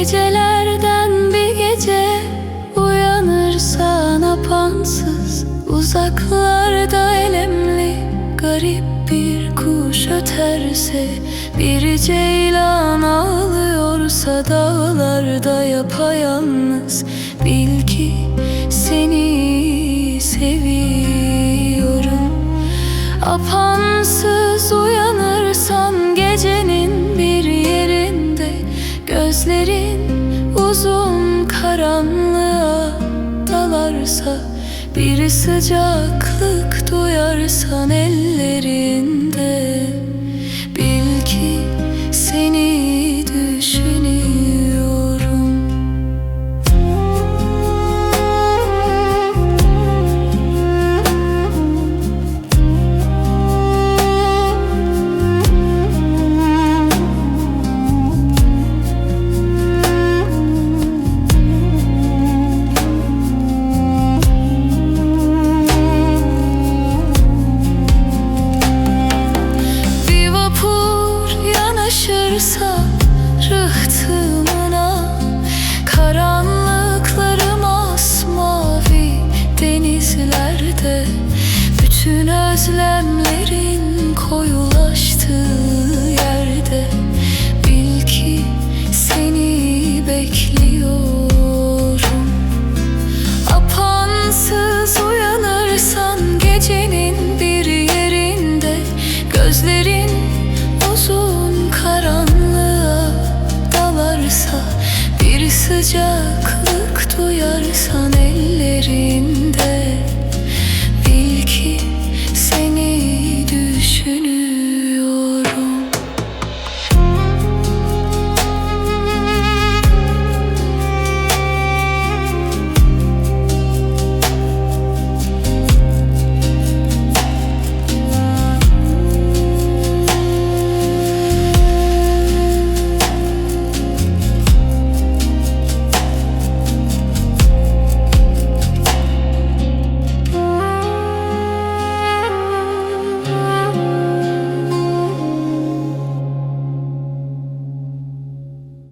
Gecelerden bir gece uyanırsan apansız Uzaklarda elemli garip bir kuş öterse Bir ceylan ağlıyorsa dağlarda yapayalnız Bil ki seni seviyorum. Apansız uyanırsan gecenin bir yerinde Gözleri uzun karanlığa dalarsa Bir sıcaklık duyarsan ellerinde yanaşırsa rıhtımına Karanlıkları masmavi denizlerde Bütün özlemlerin koyu Sıcaklık duyarsan ellerinde.